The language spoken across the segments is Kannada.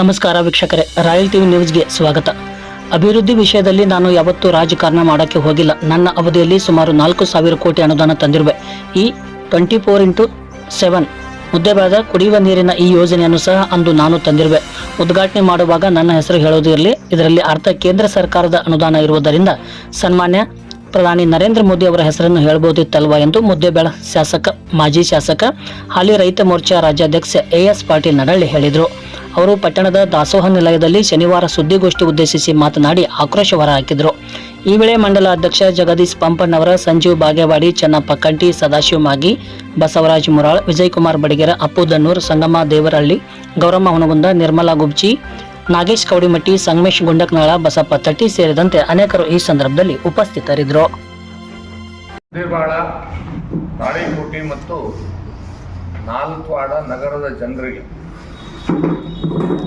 ನಮಸ್ಕಾರ ವೀಕ್ಷಕರೇ, ರಾಯಲ್ ಟಿವಿ ನ್ಯೂಸ್ಗೆ ಸ್ವಾಗತ. ಅಭಿವೃದ್ಧಿ ವಿಷಯದಲ್ಲಿ ನಾನು ಯಾವತ್ತೂ ರಾಜಕಾರಣ ಮಾಡೋಕ್ಕೆ ಹೋಗಿಲ್ಲ. ನನ್ನ ಅವಧಿಯಲ್ಲಿ ಸುಮಾರು ನಾಲ್ಕು ಸಾವಿರ ಕೋಟಿ ಅನುದಾನ ತಂದಿರುವೆ. ಈ ಟ್ವೆಂಟಿ ಫೋರ್ ಇಂಟು ಸೆವೆನ್ ಮುದ್ದೆಬೇಳದ ಕುಡಿಯುವ ನೀರಿನ ಈ ಯೋಜನೆಯನ್ನು ಸಹ ಅಂದು ನಾನು ತಂದಿರುವೆ. ಉದ್ಘಾಟನೆ ಮಾಡುವಾಗ ನನ್ನ ಹೆಸರು ಹೇಳೋದು ಇರಲಿ. ಇದರಲ್ಲಿ ಅರ್ಥ ಕೇಂದ್ರ ಸರ್ಕಾರದ ಅನುದಾನ ಇರುವುದರಿಂದ ಸನ್ಮಾನ್ಯ ಪ್ರಧಾನಿ ನರೇಂದ್ರ ಮೋದಿ ಅವರ ಹೆಸರನ್ನು ಹೇಳಬಹುದಿತ್ತಲ್ವಾ ಎಂದು ಮುದ್ದೇಬೇಳ ಶಾಸಕ, ಮಾಜಿ ಶಾಸಕ, ಹಾಲಿ ರೈತ ಮೋರ್ಚಾ ರಾಜ್ಯಾಧ್ಯಕ್ಷ ಎ ಎಸ್ ಪಾಟೀಲ್ ನಡಳ್ಳಿ ಹೇಳಿದರು. ಅವರು ಪಟ್ಟಣದ ದಾಸೋಹ ನಿಲಯದಲ್ಲಿ ಶನಿವಾರ ಸುದ್ದಿಗೋಷ್ಠಿ ಉದ್ದೇಶಿಸಿ ಮಾತನಾಡಿ ಆಕ್ರೋಶ ಹೊರಹಾಕಿದರು. ಈ ವೇಳೆ ಮಂಡಲ ಅಧ್ಯಕ್ಷ ಜಗದೀಶ್ ಪಂಪಣ್ಣವರ ಸಂಜೀವ್ ಬಾಗೇವಾಡಿ, ಚೆನ್ನಪ್ಪ ಕಂಟಿ ಸದಾಶಿವ ಮಾಗಿ ಬಸವರಾಜ್ ಮುರಾಳ್, ವಿಜಯಕುಮಾರ್ ಬಡಿಗೆರ ಅಪ್ಪು ದನ್ನೂರ್ ಸಂಗಮ ದೇವರಹಳ್ಳಿ, ಗೌರಮ್ಮ ಹೊನಗುಂದ, ನಿರ್ಮಲಾ ಗುಬ್ಜಿ ನಾಗೇಶ್ ಕೌಡಿಮಟ್ಟಿ ಸಂಗಮೇಶ್ ಗುಂಡಕ್ನಾಳ, ಬಸಪ್ಪ ತಟ್ಟಿ ಸೇರಿದಂತೆ ಅನೇಕರು ಈ ಸಂದರ್ಭದಲ್ಲಿ ಉಪಸ್ಥಿತರಿದ್ದರು. ಮತ್ತು ನಾಲ್ಕು ನಾಲ್ಕವಾಡ ನಗರದ ಜನರಿಗೆ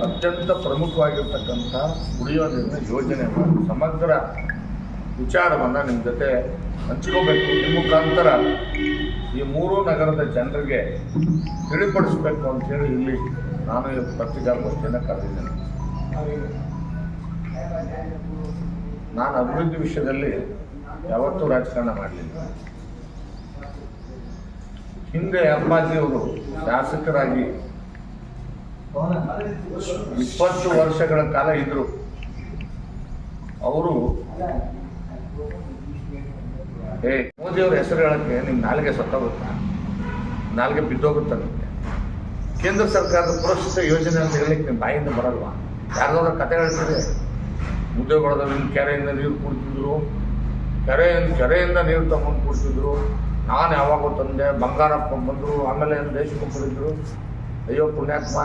ಅತ್ಯಂತ ಪ್ರಮುಖವಾಗಿರ್ತಕ್ಕಂಥ ಕುಡಿಯೋ ನೀರಿನ ಯೋಜನೆಯನ್ನು ಸಮಗ್ರ ವಿಚಾರವನ್ನು ನಿಮ್ಮ ಜೊತೆ ಹಂಚ್ಕೋಬೇಕು. ನಿಮ್ಮ ಮುಖಾಂತರ ಈ ಮೂರು ನಗರದ ಜನರಿಗೆ ತಿಳಿಪಡಿಸ್ಬೇಕು ಅಂತೇಳಿ ಇಲ್ಲಿ ನಾನು ಪತ್ರಿಕಾಗೋಷ್ಠಿಯನ್ನು ಕರೆದಿದ್ದೇನೆ. ನಾನು ಅಭಿವೃದ್ಧಿ ವಿಷಯದಲ್ಲಿ ಯಾವತ್ತೂ ರಾಜಕಾರಣ ಮಾಡಲಿಲ್ಲ. ಹಿಂದೆ ಅಪ್ಪಾಜಿಯವರು ಶಾಸಕರಾಗಿ ಇಪ್ಪತ್ತು ವರ್ಷಗಳ ಕಾಲ ಇದ್ರು. ಅವರು ಏ, ಮೋದಿಯವ್ರ ಹೆಸರು ಹೇಳಕ್ಕೆ ನಿಮ್ ನಾಲ್ಗೆ ಸತ್ತೋಗುತ್ತಾ ನಾಲ್ಗೆ ಬಿದ್ದೋಗುತ್ತಾ ಕೇಂದ್ರ ಸರ್ಕಾರದ ಪುರಸ್ಕೃತ ಯೋಜನೆ ಅಂತ ಹೇಳಲಿಕ್ಕೆ ನಿಮ್ಮ ಬಾಯಿಂದ ಬರಲ್ವಾ? ಯಾರ್ದಾದ್ರು ಕತೆ ಹೇಳ್ತಿದೆ ಉದ್ಯೋಗಗಳ ನಿಮ್ಮ ಕೆರೆಯಿಂದ ನೀರು ಕುಡ್ತಿದ್ರು. ಕೆರೆಯಿಂದ ಕೆರೆಯಿಂದ ನೀರು ತಗೊಂಡು ಕುಡ್ತಿದ್ರು. ನಾನು ಯಾವಾಗೋ ತಂದೆ, ಬಂಗಾರಪ್ಪ ಬಂದರು, ಆಮೇಲೆ ದೇಶಕ್ಕೆ ಕುಡಿದ್ರು ಅಯ್ಯೋ, ಪುಣ್ಯಾತ್ಮ.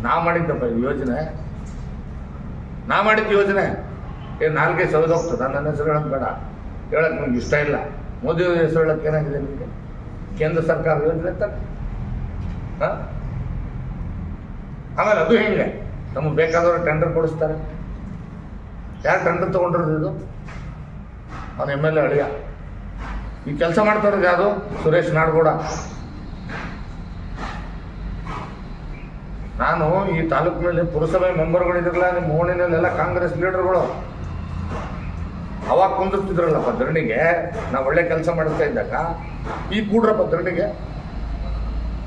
ನಾ ಮಾಡಿದ್ದಪ್ಪ ಯೋಜನೆ. ನಾ ಮಾಡಿದ್ದ ಯೋಜನೆ. ಏ, ನಾಲ್ಕೇ ಸೌದ ಹೋಗ್ತದ. ನನ್ನ ಹೆಸರು ಹೇಳೋದು ಬೇಡ. ಹೇಳಕ್ಕೆ ನಿಮ್ಗೆ ಇಷ್ಟ ಇಲ್ಲ. ಮೋದಿ ಹೆಸರು ಹೇಳಕ್ಕೆ ಏನಾಗಿದೆ ನಿಮಗೆ? ಕೇಂದ್ರ ಸರ್ಕಾರ ಯೋಜನೆ ತಾನೆ ಹಾಂ? ಆಮೇಲೆ ಅದು ಹೆಂಗೆ? ನಮಗೆ ಬೇಕಾದವರು ಟೆಂಡರ್ ಕೊಡಿಸ್ತಾರೆ. ಯಾರು ಟೆಂಡರ್ ತೊಗೊಂಡಿರೋದು ಇದು? ಅವನ ಎಂ ಎಲ್ ಎ ಅಳಿಯ. ಈ ಕೆಲಸ ಮಾಡ್ತಾರೋದು ಯಾವುದು ಸುರೇಶ್ ನಾಡಗೌಡ. ನಾನು ಈ ತಾಲೂಕಿನಲ್ಲಿ ಪುರಸಭೆ ಮೆಂಬರ್ಗಳಿದ್ರಲ್ಲ ನಿಮ್ಮ ಓಣಿನಲ್ಲೆಲ್ಲ ಕಾಂಗ್ರೆಸ್ ಲೀಡರ್ಗಳು. ಅವಾಗ ಕುಂದಿರ್ತಿದ್ರಲ್ಲಪ್ಪ ಧರಣಿಗೆ, ನಾವು ಒಳ್ಳೆ ಕೆಲಸ ಮಾಡ್ತಾ ಇದ್ದಾಗ, ಈ ಕೂಡ್ರಪ್ಪ ಧರಣಿಗೆ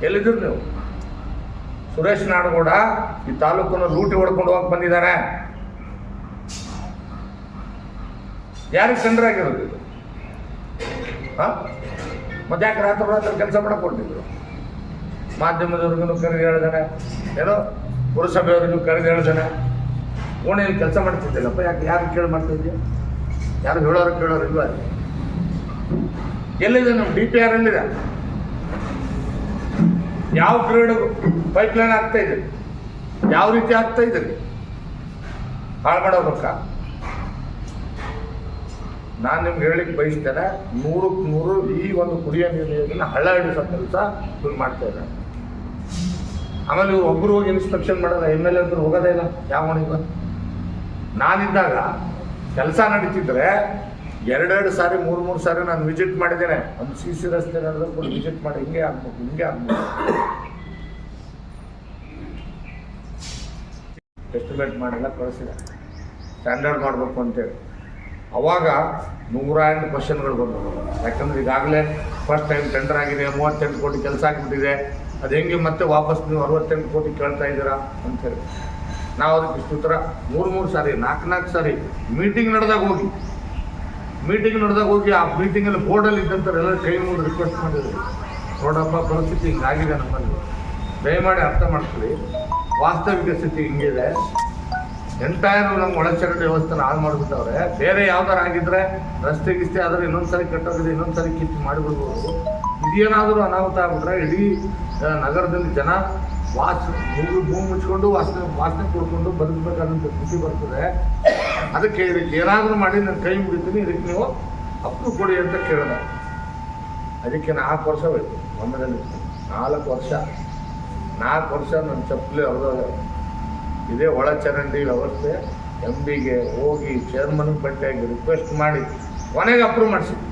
ಎಲ್ಲಿದ್ರು ನೀವು? ಸುರೇಶ್ ನಾಡಗೌಡ ಈ ತಾಲೂಕನ್ನು ಲೂಟಿ ಹೊಡ್ಕೊಂಡು ಹೋಗಕ್ಕೆ ಬಂದಿದ್ದಾರೆ. ಯಾರಿಗೆ ಟೆಂಡರ್ ಆಗಿರೋದು ಹಾಂ? ಮತ್ತೆ ರಾತ್ರಿ ರಾತ್ರಿ ಕೆಲಸ ಮಾಡಕ್ಕೆ ಕೊಟ್ಟಿದ್ರು ಮಾಧ್ಯಮದವ್ರಿಗೂ ಕರೆದು ಹೇಳ್ದಾನೆ. ಏನೋ ಪುರಸಭೆಯವ್ರಿಗೂ ಕರೆದು ಹೇಳ್ದಾನೆ. ಓಣಿಯಲ್ಲಿ ಕೆಲಸ ಮಾಡ್ತಿದ್ದಿಲ್ಲಪ್ಪ. ಯಾಕೆ ಯಾರು ಕೇಳಿ ಮಾಡ್ತಿದ್ದೆ ಯಾರು ಹೇಳೋರು ಕೇಳೋರು ಇಲ್ವಾ ಎಲ್ಲಿದೆ ನಮ್ಮ ಡಿ ಪಿ ಆರ್ ಎಲ್ಲಿದೆ ಯಾವ ಗ್ರೇಡ್ ಪೈಪ್ ಲೈನ್ ಆಗ್ತಾ ಇದೆ? ಯಾವ ರೀತಿ ಆಗ್ತಾ ಇದೆ? ಹಾಳು ಮಾಡೋಬೇಕಾ ನಾನು ನಿಮ್ಗೆ ಹೇಳಿಕ್ ಬಯಸ್ತೇನೆ, ನೂರಕ್ಕೆ ನೂರು ಈ ಒಂದು ಕುಡಿಯ ನೀರಿನ ಹಳ್ಳ ಹಿಡಿಸೋ ಕೆಲಸ ಇವ್ರು ಮಾಡ್ತಾ ಇದ್ದಾರೆ. ಆಮೇಲೆ ಒಬ್ಬರು ಹೋಗಿ ಇನ್ಸ್ಪೆಕ್ಷನ್ ಮಾಡಲ್ಲ ಎಂ ಎಲ್ ಎ ಅಂದ್ರೆ ಹೋಗೋದೇ ಇಲ್ಲ. ಯಾವ ನಾನು ನಾನಿದ್ದಾಗ ಕೆಲಸ ನಡೀತಿದ್ರೆ ಎರಡೆರಡು ಸಾರಿ, ಮೂರು ಮೂರು ಸಾರಿ ನಾನು ವಿಸಿಟ್ ಮಾಡಿದ್ದೇನೆ. ಒಂದು ಸಿ ಸಿ ರಸ್ತೆ ನಡೆದ್ರೆ ವಿಸಿಟ್ ಮಾಡಿ, ಹಿಂಗೆ ಆಗ್ಬೇಕು ಹಿಂಗೆ ಆಗ್ಬೇಕು. ಎಸ್ಟಿಮೇಟ್ ಮಾಡಿಲ್ಲ, ಕಳಿಸಿದೆ. ಸ್ಟ್ಯಾಂಡರ್ಡ್ ಮಾಡಬೇಕು ಅಂತೇಳಿ. ಅವಾಗ ನೂರ ಎಂಟು ಕ್ವಶನ್ಗಳು ಬಂದವು. ಯಾಕಂದ್ರೆ ಈಗಾಗಲೇ ಫಸ್ಟ್ ಟೈಮ್ ಟೆಂಡರ್ ಆಗಿದೆ, ಮೂವತ್ತೆಂಟು ಕೋಟಿ ಕೆಲಸ ಆಗಿಬಿಟ್ಟಿದೆ ಅದು ಹೆಂಗೆ ಮತ್ತೆ ವಾಪಸ್ ನೀವು ಅರವತ್ತೆಂಟು ಕೋಟಿ ಕೇಳ್ತಾ ಇದ್ದೀರಾ ಅಂತೇಳಿ ನಾವು ಅದಕ್ಕೆ ಇಷ್ಟು ಉತ್ತರ. ಮೂರು ಮೂರು ಸಾರಿ ನಾಲ್ಕು ನಾಲ್ಕು ಸಾರಿ ಮೀಟಿಂಗ್ ನಡೆದಾಗ ಹೋಗಿ. ಮೀಟಿಂಗ್ ನಡೆದಾಗ ಹೋಗಿ ಆ ಮೀಟಿಂಗಲ್ಲಿ ಬೋರ್ಡಲ್ಲಿ ಇದ್ದಂಥವ್ರೆಲ್ಲ ಕೈ ಮುಗಿದು ರಿಕ್ವೆಸ್ಟ್ ಮಾಡಿದ್ರು. ನೋಡಪ್ಪ, ಪರಿಸ್ಥಿತಿ ಹಿಂಗಾಗಿದೆ ನಮ್ಮಲ್ಲಿ. ದಯಮಾಡಿ ಅರ್ಥ ಮಾಡ್ಕೊಳ್ಳಿ. ವಾಸ್ತವಿಕ ಸ್ಥಿತಿ ಹಿಂಗಿದೆ. ಎಂಟೈರ್ ನಮ್ಮ ಒಳಚರಂಡಿ ವ್ಯವಸ್ಥೆನ ಹಾಳು ಮಾಡಿಬಿಟ್ಟವ್ರೆ. ಬೇರೆ ಯಾವ್ದಾರ ಆಗಿದ್ರೆ ರಸ್ತೆ ಗಿಸ್ತೆ ಆದ್ರೆ ಇನ್ನೊಂದ್ಸರಿ ಕೆಟ್ಟೋಗಿದೆ ಇನ್ನೊಂದ್ಸರಿ ಕಿತ್ತು ಮಾಡಿಬಿಡ್ಬೋದು. ಇದೇನಾದರೂ ಅನಾಹುತ ಆಗ್ಬಿಟ್ರೆ ಇಡೀ ನಗರದಲ್ಲಿ ಜನ ವಾಸ ಮುಗಿದು ಭೂಮಿ ಮುಚ್ಕೊಂಡು ವಾಸನೆ ವಾಸನೆ ಕೊಡ್ಕೊಂಡು ಬದುಕಬೇಕಾದಂಥ ಸ್ಥಿತಿ ಬರ್ತದೆ. ಅದಕ್ಕೆ ಇದಕ್ಕೆ ಏನಾದರೂ ಮಾಡಿ ನಾನು ಕೈ ಮುಗಿತೀನಿ, ಇದಕ್ಕೆ ನೀವು ಅಪ್ಪು ಕೊಡಿ ಅಂತ ಕೇಳಿದೆ. ಅದಕ್ಕೆ ನಾಲ್ಕು ವರ್ಷ ಬೇಕು ಒಂದರಲ್ಲಿ. ನಾಲ್ಕು ವರ್ಷ. ನಾಲ್ಕು ವರ್ಷ ನನ್ನ ಚಪ್ಪಲಿ ಹೊರದೋಗ ಇದೇ ಒಳಚರಂಡಿ ವ್ಯವಸ್ಥೆ. ಎಂ ಬಿಗೆ ಹೋಗಿ ಚೇರ್ಮನ್ ಭೇಟಿಯಾಗಿ ರಿಕ್ವೆಸ್ಟ್ ಮಾಡಿ, ಕೊನೆಗೆ ಅಪ್ರೂವ್ ಮಾಡಿಸಿದ್ವಿ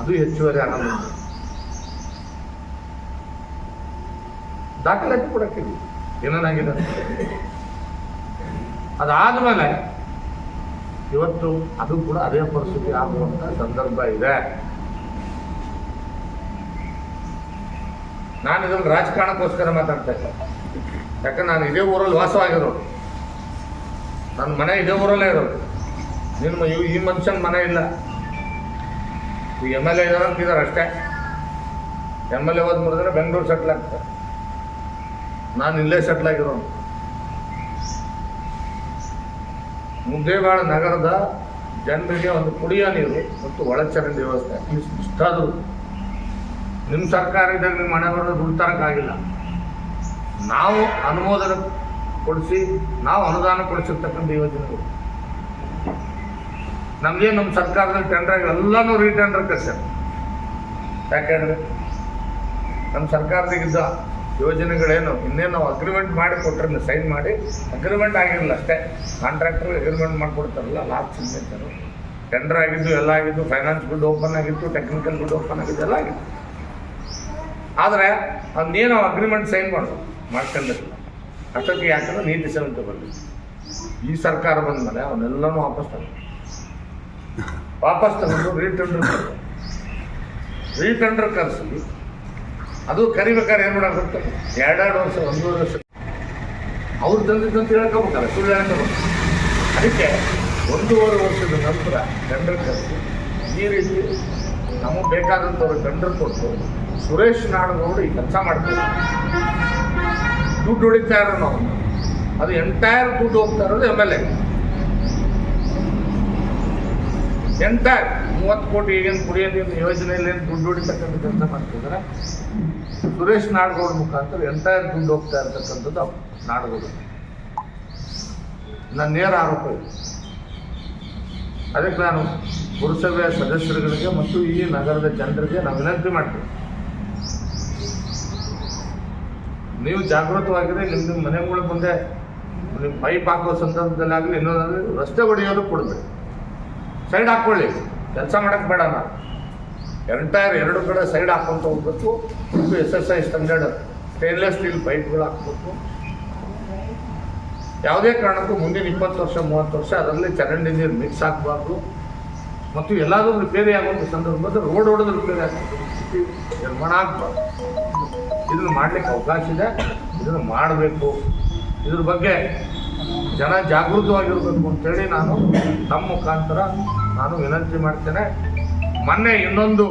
ಅದು ಹೆಚ್ಚುವರಿ ಆನಂದ. ದಾಖಲಾತಿ ಕೊಡಕ್ಕಿದ್ವಿ ಏನೇನಾಗಿದೆ ಅದಾದಮೇಲೆ ಇವತ್ತು ಅದು ಕೂಡ ಅದೇ ಪರಿಸ್ಥಿತಿ ಆಗುವಂಥ ಸಂದರ್ಭ ಇದೆ. ನಾನು ಇದನ್ನು ರಾಜಕಾರಣಕ್ಕೋಸ್ಕರ ಮಾತಾಡ್ತಾ ಇಲ್ಲ ಯಾಕಂದ್ರೆ ನಾನು ಇದೇ ಊರಲ್ಲಿ ವಾಸವಾಗಿರೋ ನನ್ನ ಮನೆ ಇದೇ ಊರಲ್ಲೇ ಇರೋದು. ನಿಮ್ಮ ಈ- ಮನುಷ್ಯನ ಮನೆ ಇಲ್ಲ. ಈ ಎಂ ಎಲ್ ಎ ಇದಾರೆ ಅಂತಿದ್ದಾರೆ ಅಷ್ಟೇ. ಎಂ ಎಲ್ ಎ ಹೋದ್ ಮುರಿದ್ರೆ ಬೆಂಗಳೂರು ಸೆಟ್ಲ್ ಆಗ್ತಾರೆ ನಾನು ಇಲ್ಲೇ ಸೆಟ್ಲ್ ಆಗಿರೋನು ಬಾಳ ನಗರದ ಜನರಿಗೆ ಒಂದು ಕುಡಿಯೋ ನೀರು ಮತ್ತು ಒಳಚರಂಡಿ ವ್ಯವಸ್ಥೆ ಇಷ್ಟಾದರೂ. ನಿಮ್ಮ ಸರ್ಕಾರ ಇದ್ದಾಗ ನಿಮ್ಮ ಮನೆ ಬರೋದು ದುಡ್ಡು ತರಕ್ಕಾಗಿಲ್ಲ ನಾವು ಅನುಮೋದನೆ ಕೊಡಿಸಿ, ನಾವು ಅನುದಾನ ಕೊಡಿಸಿರ್ತಕ್ಕಂಥ ಯೋಜನೆಗಳು. ನಮಗೆ ನಮ್ಮ ಸರ್ಕಾರದಲ್ಲಿ ಟೆಂಡರ್ ಎಲ್ಲನೂ ರೀಟೆಂಡರ್ ಕಸ ಯಾಕೆಂದ್ರೆ ನಮ್ಮ ಸರ್ಕಾರದಾಗಿದ್ದ ಯೋಜನೆಗಳೇನು, ಇನ್ನೇನು ನಾವು ಅಗ್ರಿಮೆಂಟ್ ಮಾಡಿ ಕೊಟ್ಟರೆ ಸೈನ್ ಮಾಡಿ ಅಗ್ರಿಮೆಂಟ್ ಆಗಿರಲಿಲ್ಲ ಅಷ್ಟೇ. ಕಾಂಟ್ರಾಕ್ಟರ್ ಅಗ್ರಿಮೆಂಟ್ ಮಾಡಿಕೊಡ್ತಾರಲ್ಲ ಲಾಸ್ಟ್ ಸಿಗ್ನೇಚರು ಟೆಂಡರ್ ಆಗಿದ್ದು ಎಲ್ಲ ಆಗಿದ್ದು ಫೈನಾನ್ಸ್ ಬಿಡ್ ಓಪನ್ ಆಗಿತ್ತು ಟೆಕ್ನಿಕಲ್ ಬಿಡ್ ಓಪನ್ ಆಗಿದ್ದು ಎಲ್ಲ ಆಗಿತ್ತು. ಆದರೆ, ಅದನ್ನೇನು ಅಗ್ರಿಮೆಂಟ್ ಸೈನ್ ಮಾಡೋದು ಮಾಡ್ಕೊಂಡಿರಲಿಲ್ಲ ಅಷ್ಟೊತ್ತಿಗೆ ಯಾಕಂದ್ರೆ ನೀತಿ ಸಂಹಿತೆ ಬರಲಿ ಈ ಸರ್ಕಾರ ಬಂದ ಮೇಲೆ ಅವನ್ನೆಲ್ಲನೂ ವಾಪಸ್ ತಗೊಂಡು ವಾಪಸ್ ತಗೊಂಡು ರೀಟೆಂಡರ್ ರೀಟೆಂಡರ್ ಕರೆಸಿ, ಅದು ಕರಿಬೇಕಾದ್ರೆ ಏನು ಮಾಡೋದು ಗೊತ್ತಾ ಎರಡೆರಡು ವರ್ಷ ಒಂದೂವರೆ ವರ್ಷ. ಅವ್ರು ತಂದಿದ್ದಂತ ಹೇಳ್ಕೊಬೇಕಲ್ಲ ಸುಳ್ಳು ಅದಕ್ಕೆ ಒಂದೂವರೆ ವರ್ಷದ ನಂತರ ಟೆಂಡರ್ ಕರೆಸಿ, ಈ ರೀತಿ ನಮಗೆ ಬೇಕಾದಂಥವ್ರು ಟೆಂಡರ್ ಕೊಟ್ಟು ಸುರೇಶ್ ನಾಡಗೌಡ ಈ ಕೆಲಸ ಮಾಡ್ತಾರೆ. ದುಡ್ಡು ಹೊಡಿತಾ ಇರೋ ನಾವು. ಅದು ಎಂಟೈರ್ ದುಡ್ಡು ಹೋಗ್ತಾ ಇರೋದು ಎಂ ಎಲ್ ಎ ಎಂಟೈರ್ ಮೂವತ್ತು ಕೋಟಿ ಈಗೇನು ಕುಡಿಯೋ ನೀರಿನ ಯೋಜನೆಯಲ್ಲಿ ಏನು ದುಡ್ಡು ಹೊಡಿತಕ್ಕಂಥ ಕೆಲಸ ಮಾಡ್ತಿದ್ದಾರೆ ಸುರೇಶ್ ನಾಡಗೌಡ ಮುಖಾಂತರ ಎಂಟೈರ್ ದುಡ್ಡು ಹೋಗ್ತಾ ಇರತಕ್ಕಂಥದ್ದು ಅವ್ರು ನಾಡಗೌಡ. ನನ್ನ ನೇರ ಆರೋಪ ಇದೆ. ಅದಕ್ಕೆ ನಾನು ಪುರಸಭೆಯ ಸದಸ್ಯರುಗಳಿಗೆ ಮತ್ತು ಈ ನಗರದ ಜನರಿಗೆ ನಾವು ವಿನಂತಿ ಮಾಡ್ತೀವಿ. ನೀವು ಜಾಗೃತವಾಗಿದ್ರೆ ನಿಮ್ಮ ನಿಮ್ಮ ಮನೆಗಳ ಮುಂದೆ ನಿಮ್ಮ ಪೈಪ್ ಹಾಕೋ ಸಂದರ್ಭದಲ್ಲಾಗಲಿ ಇನ್ನೊಂದಾಗಲಿ ರಸ್ತೆ ಹೊಡೆಯೋದು ಕೊಡಬೇಕು ಸೈಡ್ ಹಾಕ್ಕೊಳ್ಳಿ ಕೆಲಸ ಮಾಡಕ್ಕೆ ಬೇಡ ನಾವು ಎಂಟೈರ್ ಎರಡು ಕಡೆ ಸೈಡ್ ಹಾಕ್ಕೊಂತ ಹೋಗ್ಬೇಕು ಇದು S S I standard stainless steel ಪೈಪ್ಗಳು ಹಾಕ್ಬೇಕು. ಯಾವುದೇ ಕಾರಣಕ್ಕೂ ಮುಂದಿನ ಇಪ್ಪತ್ತು ವರ್ಷ, ಮೂವತ್ತು ವರ್ಷ ಅದರಲ್ಲಿ ಚರಂಡಿ ನೀರು ಮಿಕ್ಸ್ ಆಗಬಾರ್ದು. ಮತ್ತು ಎಲ್ಲಾದರೂ ರಿಪೇರಿ ಆಗುವಂಥ ಸಂದರ್ಭದಲ್ಲಿ ರೋಡ್ ಹೊಡೆದು ರಿಪೇರಿ ಆಗ್ತದೆ ನಿರ್ಮಾಣ ಆಗಬಾರ್ದು. ಇದನ್ನು ಮಾಡಲಿಕ್ಕೆ ಅವಕಾಶ ಇದೆ. ಇದನ್ನು ಮಾಡಬೇಕು. ಇದ್ರ ಬಗ್ಗೆ ಜನ ಜಾಗೃತವಾಗಿರಬೇಕು ಅಂತೇಳಿ ನಾನು ತಮ್ಮ ಮುಖಾಂತರ ನಾನು ವಿನಂತಿ ಮಾಡ್ತೇನೆ. ಮೊನ್ನೆ ಇನ್ನೊಂದು